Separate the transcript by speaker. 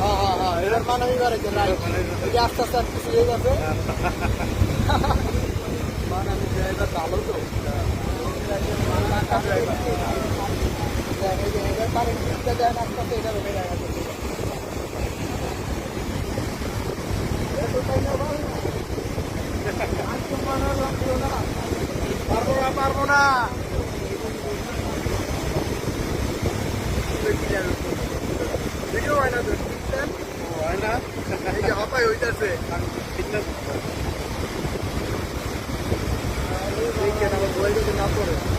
Speaker 1: হ্যাঁ হ্যাঁ হ্যাঁ এটার মানে আমি বাড়াইতে রাইট এটা আস্তে আস্তে আস্তে সিরে যাবে মানে আমি ড্রাইভার ভালো তো
Speaker 2: দেখা যায় এটা কারেন্ট দেন আস্তে দেখা যাচ্ছে পারব না। দেখেও হয় না তো হয় না এই যে হতাই হইতেছে। আছে
Speaker 1: আমার বই যদি না পড়ে?